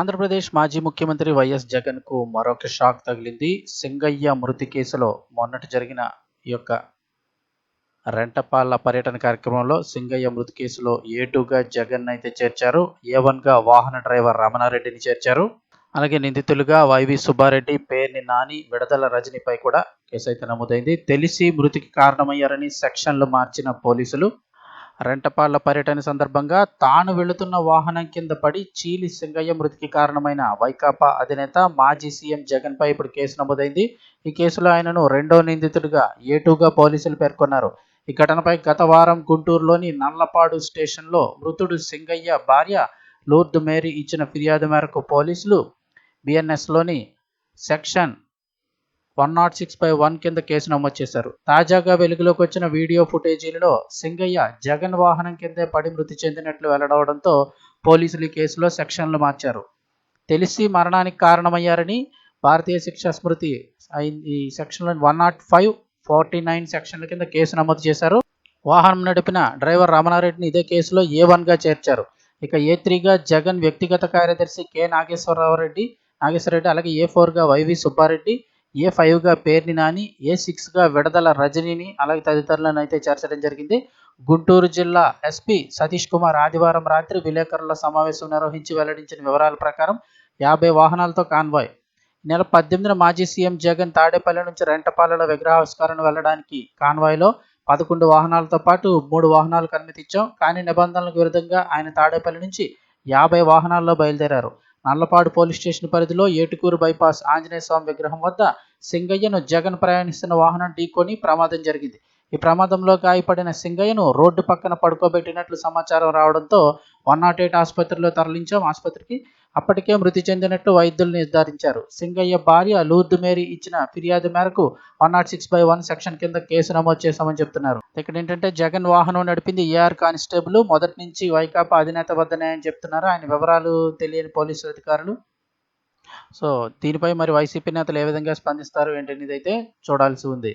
ఆంధ్రప్రదేశ్ మాజీ ముఖ్యమంత్రి వైఎస్ జగన్కు మరొక షాక్ తగిలింది. సింగయ్య మృతి కేసులో మొన్నటి జరిగిన ఈ యొక్క రెంటపాళ్ళ పర్యటన కార్యక్రమంలో సింగయ్య మృతి కేసులో ఏ టూగా జగన్ అయితే చేర్చారు. ఏ వన్గా వాహన డ్రైవర్ రమణారెడ్డిని చేర్చారు. అలాగే నిందితులుగా వైవి సుబ్బారెడ్డి పేర్ని నాని విడదల రజనీపై కూడా కేసు అయితే నమోదైంది. తెలిసి మృతికి కారణమయ్యారని సెక్షన్లు మార్చిన పోలీసులు రెంటపాళ్ళ పర్యటన సందర్భంగా తాను వెళుతున్న వాహనం కింద పడి చీలి సింగయ్య మృతికి కారణమైన వైకాపా అధినేత మాజీ సీఎం జగన్పై ఇప్పుడు కేసు నమోదైంది. ఈ కేసులో ఆయనను రెండో నిందితుడిగా ఏటూగా పోలీసులు పేర్కొన్నారు. ఈ ఘటనపై గత వారం గుంటూరులోని నల్లపాడు స్టేషన్లో మృతుడు సింగయ్య భార్య లూర్ద్ మేరీ ఇచ్చిన ఫిర్యాదు మేరకు పోలీసులు బిఎన్ఎస్లోని section one not six by one కింద కేసు నమోదు చేశారు. తాజాగా వెలుగులోకి వచ్చిన వీడియో ఫుటేజీలలో సింగయ్య జగన్ వాహనం కిందే పడి మృతి చెందినట్లు వెల్లడవడంతో పోలీసులు ఈ కేసులో సెక్షన్లు మార్చారు. తెలిసి మరణానికి కారణమయ్యారని భారతీయ శిక్షా స్మృతి ఈ సెక్షన్లో one not five forty nine సెక్షన్ల కింద కేసు నమోదు చేశారు. వాహనం నడిపిన డ్రైవర్ రమణారెడ్డిని ఇదే కేసులో ఏ వన్గా చేర్చారు. ఇక ఏ త్రీగా జగన్ వ్యక్తిగత కార్యదర్శి కె నాగేశ్వరరావు రెడ్డి నాగేశ్వరరెడ్డి అలాగే ఏ ఫోర్గా వైవి సుబ్బారెడ్డి ఏ ఫైవ్గా పేర్ని నాని ఏ సిక్స్గా విడదల రజనీని అలాగే తదితరులను అయితే చేర్చడం జరిగింది. గుంటూరు జిల్లా ఎస్పీ సతీష్ కుమార్ ఆదివారం రాత్రి విలేకరుల సమావేశం నిర్వహించి వెల్లడించిన వివరాల ప్రకారం యాభై వాహనాలతో కాన్వాయ్. నెల పద్దెనిమిదిన మాజీ సీఎం జగన్ తాడేపల్లి నుంచి రెంటపాలలో విగ్రహావిష్కరణ వెళ్ళడానికి కాన్వాయ్లో పదకొండు వాహనాలతో పాటు మూడు వాహనాలకు అనుమతి ఇచ్చాం. కానీ నిబంధనలకు విరుద్ధంగా ఆయన తాడేపల్లి నుంచి యాభై వాహనాల్లో బయలుదేరారు. నల్లపాడు పోలీస్ స్టేషన్ పరిధిలో ఏటుకూరు బైపాస్ ఆంజనేయ స్వామి విగ్రహం వద్ద సింగయ్యను జగన్ ప్రయాణిస్తున్న వాహనం ఢీకొని ప్రమాదం జరిగింది. ఈ ప్రమాదంలో గాయపడిన సింగయ్యను రోడ్డు పక్కన పడుకోబెట్టినట్లు సమాచారం రావడంతో వన్ నాట్ ఎయిట్ ఆసుపత్రిలో తరలించాం. ఆసుపత్రికి అప్పటికే మృతి చెందినట్లు వైద్యులు నిర్ధారించారు. సింగయ్య భార్య లూర్దు మేరీ ఇచ్చిన ఫిర్యాదు మేరకు one not six by one section కింద కేసు నమోదు చేశామని చెప్తున్నారు. ఇక్కడ ఏంటంటే జగన్ వాహనం నడిపింది ఏఆర్ కానిస్టేబుల్. మొదటి నుంచి వైకాపా అధినేత వద్దనే అని చెప్తున్నారు. ఆయన వివరాలు తెలియని పోలీసు అధికారులు. సో దీనిపై మరి వైసీపీ నేతలు ఏ విధంగా స్పందిస్తారు ఏంటనేది అయితే చూడాల్సి ఉంది.